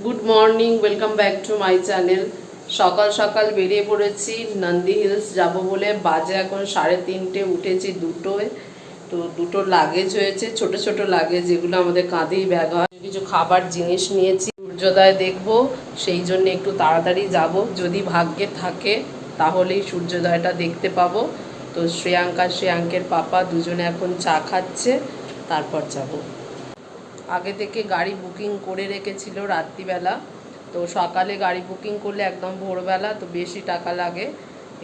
Good morning welcome back to my channel সকাল সকাল বেরিয়ে পড়েছি নন্দী হিলস যাব বলে। বাজে এখন সাড়ে তিনটে, উঠেছি দুটোয়। তো দুটো লাগেজ হয়েছে, ছোট ছোট লাগেজ যেগুলো আমাদের কাঁধেই ব্যাগ হয়। কিছু খাবার, জিনিস নিয়েছি, সূর্যোদয় দেখব, সেই জন্য একটু তাড়াতাড়ি যাব। যদি ভাগ্যে থাকে, তাহলেই সূর্যোদয়টা দেখতে পাবো। তো শ্রেয়াঙ্কা, শ্রেয়াঙ্কের পাপা দুজনে এখন চা খাচ্ছে, তারপর যাব। আগে থেকে গাড়ি বুকিং করে রেখেছিল রাত্রিবেলা। তো সকালে গাড়ি বুকিং করলে একদম ভোরবেলা, তো বেশি টাকা লাগে,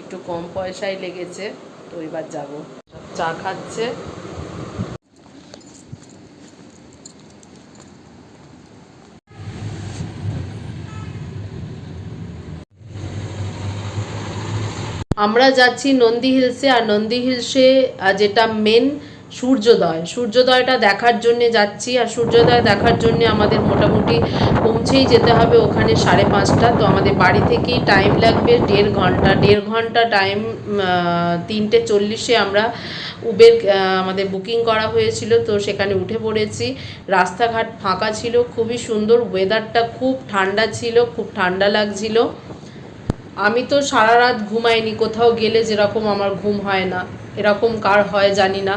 একটু কম পয়সায় লেগেছে, তো এবার যাব। চা খাচ্ছে। আমরা যাচ্ছি নন্দী হিলসে, আর নন্দী হিলসে যেটা মেন সূর্যোদয়। সূর্যোদয়টা দেখার জন্য যাচ্ছি আর সূর্যোদয় দেখার জন্য আমাদের মোটামুটি পৌঁছেই যেতে হবে ওখানে সাড়ে পাঁচটা। তো আমাদের বাড়ি থেকেই টাইম লাগবে দেড় ঘণ্টা। দেড় ঘণ্টা টাইম তিনটে চল্লিশে আমরা উবের আমাদের বুকিং করা হয়েছিল। তো সেখানে উঠে পড়েছি। রাস্তাঘাট ফাঁকা ছিল, খুবই সুন্দর। ওয়েদারটা খুব ঠান্ডা ছিল, খুব ঠান্ডা লাগছিল। আমি তো সারা রাত ঘুমাইনি, কোথাও গেলে যেরকম আমার ঘুম হয় না, এরকম কার হয় জানি না।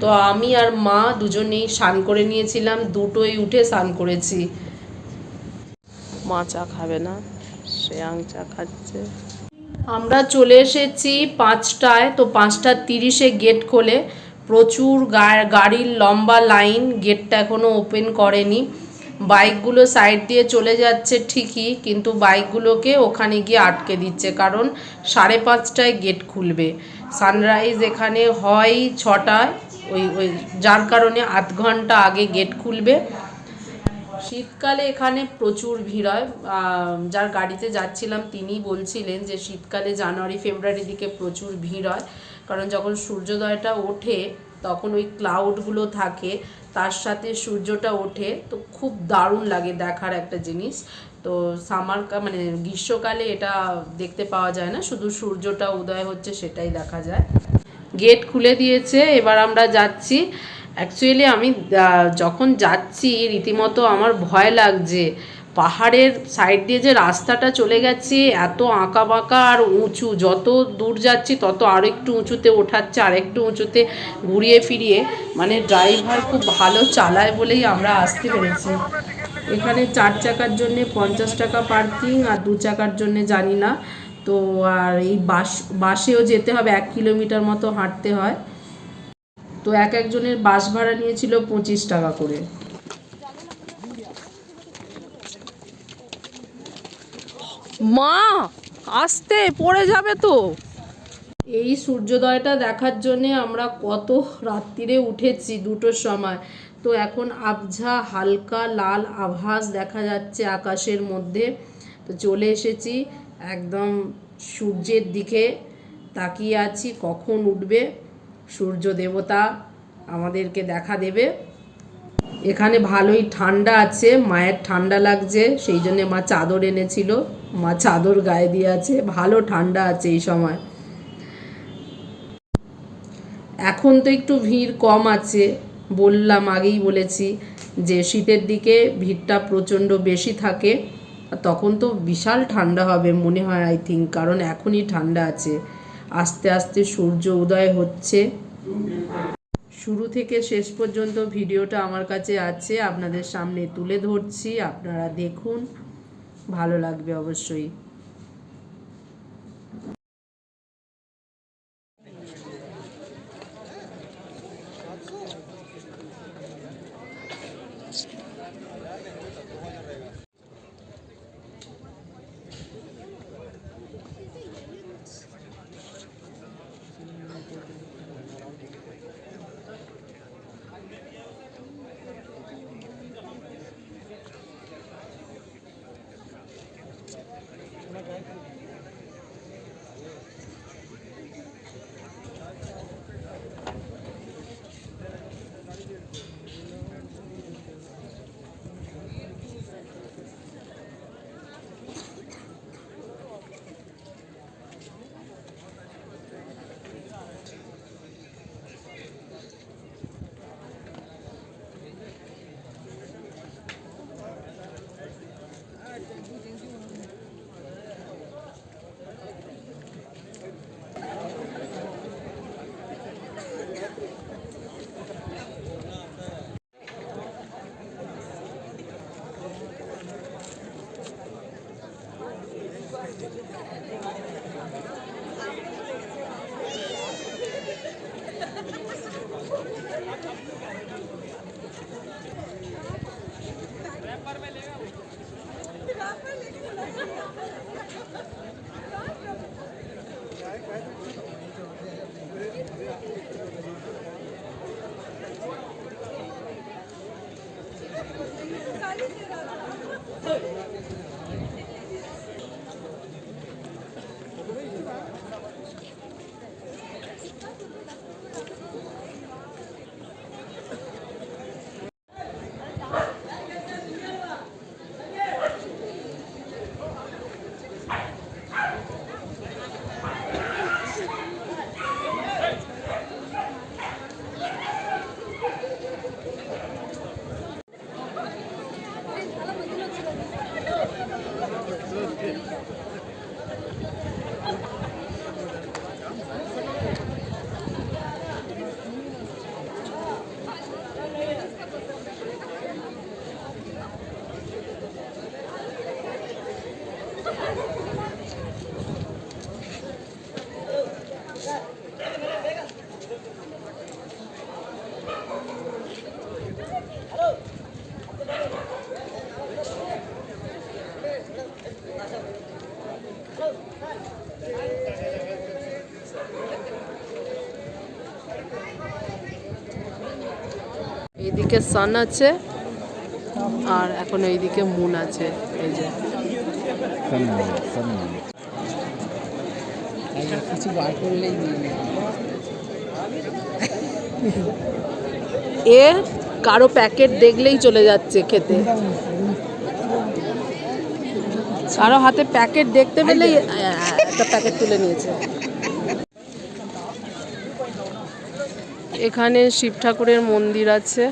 তো আমি আর মা দুজনেই স্নান করে নিয়েছিলাম, দুটোই উঠে স্নান করেছি। মা চা খাবে না, শ্রেয়াং চা খাচ্ছে। আমরা চলে এসেছি পাঁচটায়, তো পাঁচটা তিরিশে গেট খোলে। প্রচুর গাড়ির লম্বা লাইন, গেটটা এখনও ওপেন করেনি। বাইকগুলো সাইড দিয়ে চলে যাচ্ছে ঠিকই, কিন্তু বাইকগুলোকে ওখানে গিয়ে আটকে দিচ্ছে, কারণ সাড়ে পাঁচটায় গেট খুলবে। সানরাইজ এখানে হয় ছটায়। ওই ওই, যার কারণে আধ ঘণ্টা আগে গেট খুলবে। শীতকালে এখানে প্রচুর ভিড় হয়। যার গাড়িতে যাচ্ছিলাম তিনি বলছিলেন যে শীতকালে জানুয়ারি ফেব্রুয়ারি দিকে প্রচুর ভিড় হয়। কারণ যখন সূর্যোদয়টা ওঠে, তখন ওই ক্লাউডগুলো থাকে, তার সাথে সূর্যটা ওঠে, তো খুব দারুণ লাগে দেখার একটা জিনিস। তো সামার মানে গ্রীষ্মকালে এটা দেখতে পাওয়া যায় না, শুধু সূর্যটা উদয় হচ্ছে সেটাই দেখা যায়। গেট খুলে দিয়েছে, এবার আমরা যাচ্ছি। অ্যাকচুয়ালি আমি যখন যাচ্ছি, রীতিমতো আমার ভয় লাগছে। পাহাড়ের সাইড দিয়ে যে রাস্তাটা চলে গেছে, এত আঁকা বাঁকা আর উঁচু। যত দূর যাচ্ছি, তত আরও একটু উঁচুতে ওঠাচ্ছে, আর একটু উঁচুতে ঘুরিয়ে ফিরিয়ে। মানে ড্রাইভার খুব ভালো চালায় বলেই আমরা আসতে পেরেছি। এখানে চার চাকার জন্যে পঞ্চাশ টাকা পার্কিং আর দু চাকার জন্যে জানি না। তো আর এই বাস বাসেও যেতে হবে এক কিলোমিটার মতো হাঁটতে হয়। তো এক একজনের বাস ভাড়া নিয়েছিল পঁচিশ টাকা করে। মা আসতে পড়ে যাবে তো। এই সূর্যোদয়টা দেখার জন্যে আমরা কত রাত্রিরে উঠেছি দুটোর সময়। তো এখন আবঝা হালকা লাল আভাস দেখা যাচ্ছে আকাশের মধ্যে। তো চলে এসেছি। একদম সূর্যের দিকে তাকিয়ে আছি, কখন উঠবে, সূর্য দেবতা আমাদেরকে দেখা দেবে। এখানে ভালোই ঠান্ডা আছে, মায়ের ঠান্ডা লাগছে, সেই জন্যে মা চাদর এনেছিল। মা চাদর গায়ে দিয়ে আছে, ভালো ঠান্ডা আছে এই সময়। এখন তো একটু ভিড় কম আছে, বললাম আগেই বলেছি যে শীতের দিকে ভিড়টা প্রচণ্ড বেশি থাকে। তখন তো বিশাল ঠান্ডা হবে মনে হয় আই থিঙ্ক কারণ এখনই ঠান্ডা আছে। আস্তে আস্তে সূর্য উদয় হচ্ছে। শুরু থেকে শেষ পর্যন্ত ভিডিওটা আমার কাছে আছে, আপনাদের সামনে তুলে ধরছি, আপনারা দেখুন। ভালো লাগবে অবশ্যই। এইদিকে সান আছে আর এখন এইদিকে মুন আছে এই যে। সম্মান সম্মান কিছু বার করলেই এ কারও প্যাকেট দেখলেই চলে যাচ্ছে খেতে। কারও হাতে প্যাকেট দেখতে পেলেই আহ, একটা প্যাকেট তুলে নিয়েছে। এখানে শিব ঠাকুরের মন্দির আছে।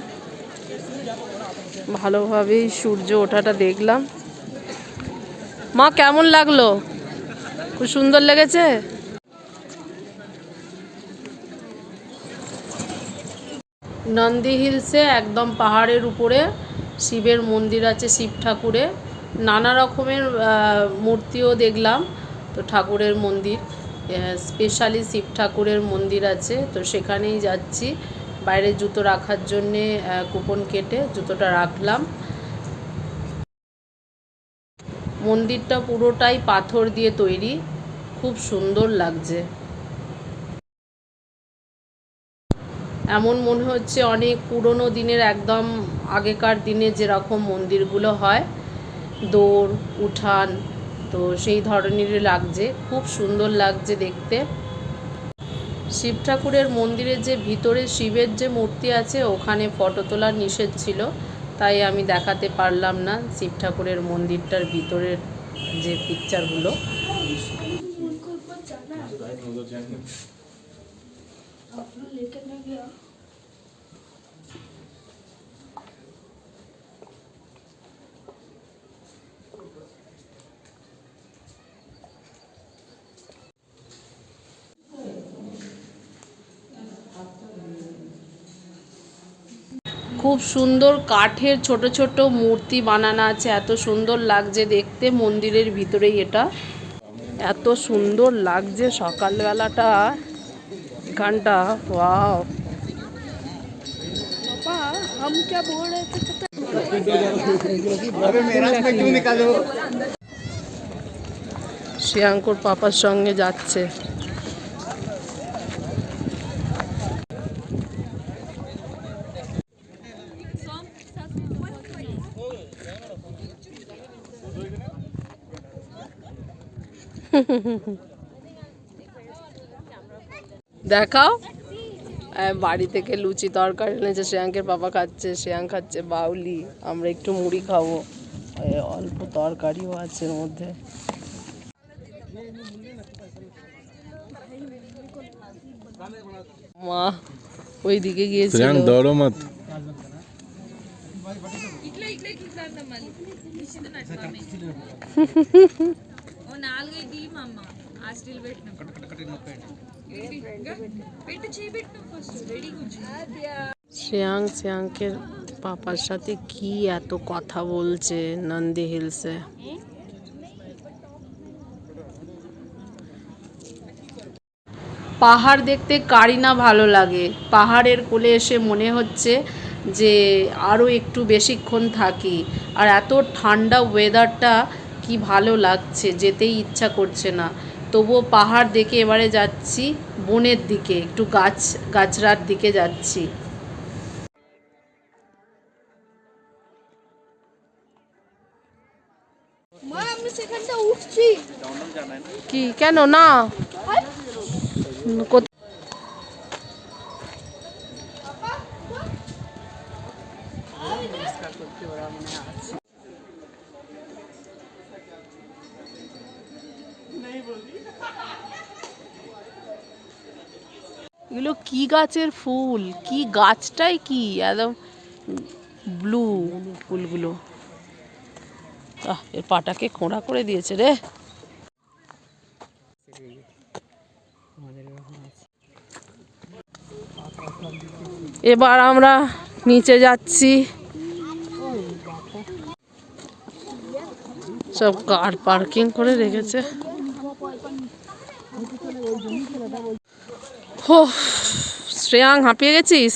ভালোভাবেই সূর্য ওঠাটা দেখলাম। মা কেমন লাগল? খুব সুন্দর লেগেছে? নন্দী হিলসে একদম পাহাড়ের উপরে শিবের মন্দির আছে শিব ঠাকুরের। নানা রকমের মূর্তিও দেখলাম। তো ঠাকুরের মন্দির স্পেশালি শিব ঠাকুরের মন্দির আছে। তো সেখানেই যাচ্ছি। বাইরে জুতো রাখার জন্যে কুপন কেটে জুতোটা রাখলাম। মন্দিরটা পুরোটাই পাথর দিয়ে তৈরি। খুব সুন্দর লাগছে। এমন মনে হচ্ছে অনেক পুরনো দিনের, একদম আগেকার দিনে যেরকম মন্দিরগুলো হয়। দৌড়, উঠান, তো সেই ধরনেরই লাগছে। খুব সুন্দর লাগছে দেখতে। শিব ঠাকুরের মন্দিরের যে ভিতরে শিবের যে মূর্তি আছে, ওখানে ফটো তোলার নিষেধ ছিল। তাই আমি দেখাতে পারলাম না শিব ঠাকুরের মন্দিরটার ভিতরের যে পিকচারগুলো খুব সুন্দর কাঠের ছোট ছোট মূর্তি বানানো আছে। এত সুন্দর লাগছে দেখতে, মন্দিরের ভিতরেই এটা। এত সুন্দর লাগছে সকালবেলাটা, এখানটা, ওয়াও। শ্রেয়াঙ্কর পাপার সঙ্গে যাচ্ছে। দেখাও। বাড়ি থেকে লুচি তরকারি এনেছে শ্রেয়াঙ্কের পাপা খাচ্ছে শ্রেয়াঙ্ক খাচ্ছে বাউলি আমরা একটু মুড়ি খাব। অল্প তরকারিও আছে এর মধ্যে। মা ওই দিকে গিয়েছিল দৌড়ো মত। ఓ నాలుగైదు ఇయ్యి మా అమ్మ ఆ స్టిల్ పెట్టిన పెట్టు చేయి పెట్టు ఫస్ట్ రెడీ కొంచెం শ্রেয়াঙ্ক শ্রেয়াঙ্কের পাপার সাথে কি এত কথা বলছে নন্দী হিলসে পাহাড় দেখতে কারই না ভালো লাগে পাহাড়ের কোলে এসে মনে হচ্ছে যে আরও একটু বেশিক্ষণ থাকি আর এত ঠান্ডা ওয়েদারটা কি ভালো লাগছে যেতেই ইচ্ছা করছে না। তবুও পাহাড় দেখে এবারে যাচ্ছি বনের দিকে একটু গাছ গাছরার দিকে যাচ্ছি। কি? কেন? না। এগুলো কি গাছের ফুল? কি গাছটাই কি? একদম ব্লু ফুলগুলো। এর পাটাকে খোঁড়া করে দিয়েছে রে। এবার আমরা নিচে যাচ্ছি। সব কার পার্কিং করে রেখেছে। হো শ্রেয়াং হাঁপিয়ে গেছিস?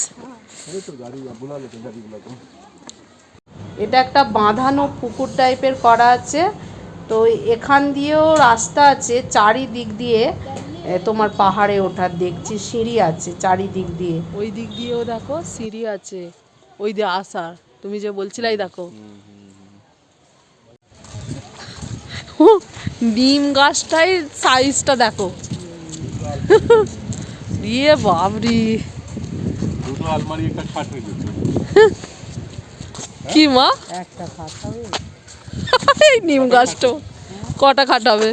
এটা একটা বাঁধানো পুকুর টাইপের করা আছে। তো এখান দিয়েও রাস্তা আছে চারিদিক দিয়ে। তোমার পাহাড়ে ওঠার দেখছি সিঁড়ি আছে চারিদিক দিয়ে। ওই দিক দিয়েও দেখো সিঁড়ি আছে ওই দিয়ে আসার। তুমি যে বলছিলাই দেখো। ও, নিম গাছটাই সাইজটা দেখো। ইয়ে বাবরি। দুটো আলমারি একটা খাট হয়ে গেছে। কি মা? এই নিম গাছটা। কটা খাটাবে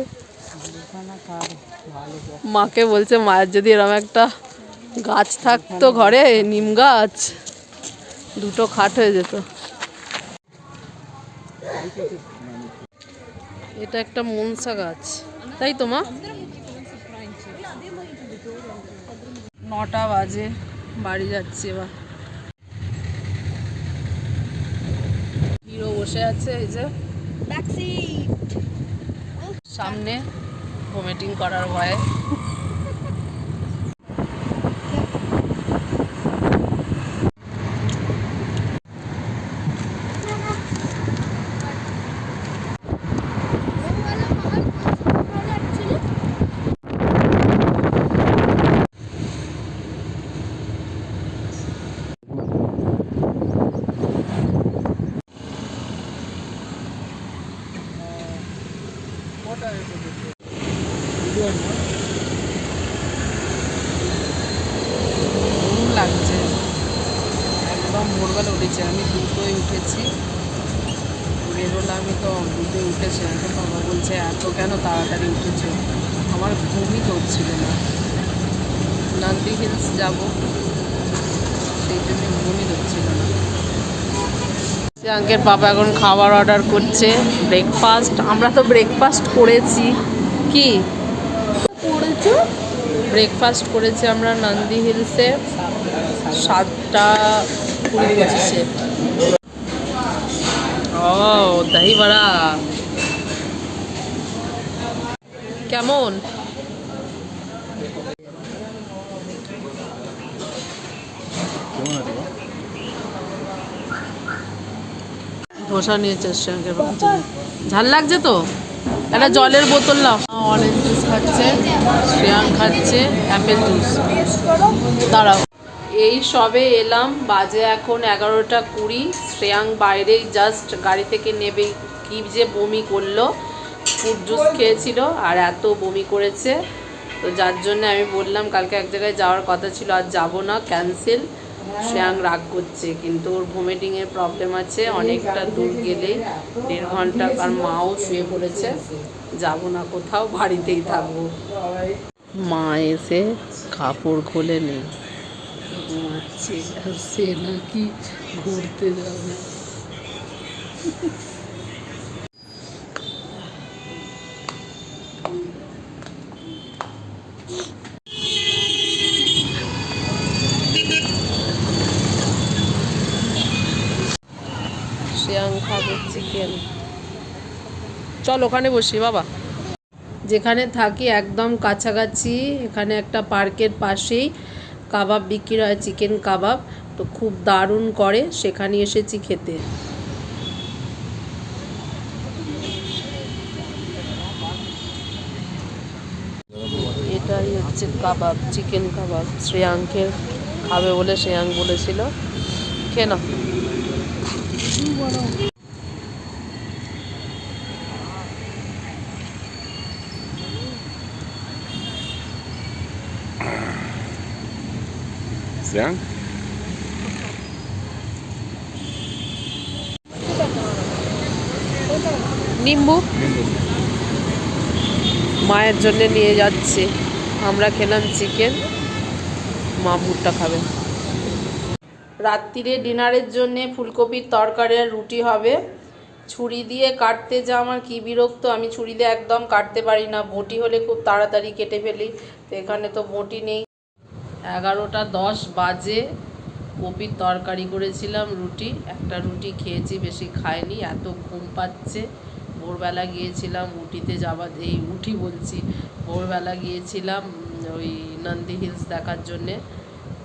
মাকে বলছে মায়ের যদি এরকম একটা গাছ থাকতো ঘরে নিম গাছ দুটো খাট হয়ে যেত। এটা একটা মনসা গাছ। তাই তো মা? নটা বাজে বাড়ি যাচ্ছি এবার। হিরো বসে আছে এই যে। সামনে ভমিটিং করার ভয়ে ঘুম লাগছে একদম ভোরবেলা উঠেছি আমি দুটোই উঠেছি বেরোলাম আমি তো দুটোই উঠেছি তো বাবা বলছে এত কেন তাড়াতাড়ি উঠেছো আমার ঘুমই করছিল না নন্দী যাব সেই জন্য ঘুমই হচ্ছিল না। শ্রেয়াঙ্কের পাপা এখন খাবার অর্ডার করছে ব্রেকফাস্ট আমরা তো ব্রেকফাস্ট করেছি। কি? ব্রেকফাস্ট করেছি আমরা নন্দী হিলসে সাতটা কুড়ি পঁচিশে ও বড়া কেমন? ধোসা নিয়েছে শ্রেয়াঙ্কের ঝাল লাগছে তো? একটা জলের বোতল নাও। অরেঞ্জ জুস খাচ্ছে শ্রেয়াঙ্ক খাচ্ছে, অ্যাপেল জুস। দাঁড়াও। এই সবে এলাম, বাজে এখন এগারোটা কুড়ি। শ্রেয়াং বাইরেই জাস্ট গাড়ি থেকে নেবে কি যে বমি করল। ফ্রুট জুস খেয়েছিল আর এত বমি করেছে। তো যার জন্য আমি বললাম, কালকে এক জায়গায় যাওয়ার কথা ছিল, আর যাব না ক্যান্সেল শ্রেয়াং রাগ করছে কিন্তু ওর ভমিটিংয়ের প্রবলেম আছে অনেকটা দূর গেলেই দেড় ঘণ্টা কার মাও শুয়ে পড়েছে। যাব না কোথাও বাড়িতেই থাকব। মা এসে কাপড় খুলে নেই আর সে নাকি ঘুরতে যাবে। চল ওখানে বসি, বাবা। যেখানে থাকি একদম কাছাকাছি, এখানে একটা পার্কের পাশেই কাবাব বিক্রি হয়, চিকেন কাবাব। তো খুব দারুণ করে, সেখানে এসেছি খেতে। এটাই হচ্ছে কাবাব, চিকেন কাবাব। শ্রেয়াঙ্কের খাবে বলে শ্রেয়াঙ্ক বলেছিল। খেয়ে শ্রেয়াঙ্ক নিম্বু। মায়ের জন্য নিয়ে যাচ্ছি। আমরা খেলাম চিকেন। মা ভুট্টা খাবে। রাত্রিরে ডিনারের জন্য ফুলকপির তরকারি আর রুটি হবে। ছুরি দিয়ে কাটতে যা আমার কি বিরক্ত। আমি ছুরি দিয়ে একদম কাটতে পারি না। বটি হলে খুব তাড়াতাড়ি কেটে ফেলি। তো এখানে তো বটি নেই। এগারোটা দশ বাজে কপির তরকারি করেছিলাম, রুটি। একটা রুটি খেয়েছি, বেশি খাইনি, এত ঘুম পাচ্ছে। ভোরবেলা গিয়েছিলাম, উটিতে যাওয়া এই উঠি বলছি, ভোরবেলা গিয়েছিলাম ওই নন্দী হিলস দেখার জন্যে।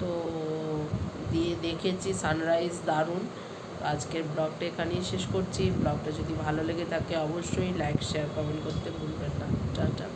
তো দিয়ে দেখেছি, সানরাইজ দারুণ। আজকের ব্লগটা এখানেই শেষ করছি। ব্লগটা যদি ভালো লেগে থাকে, অবশ্যই লাইক, শেয়ার, কমেন্ট করতে ভুলবেন না। টাটা।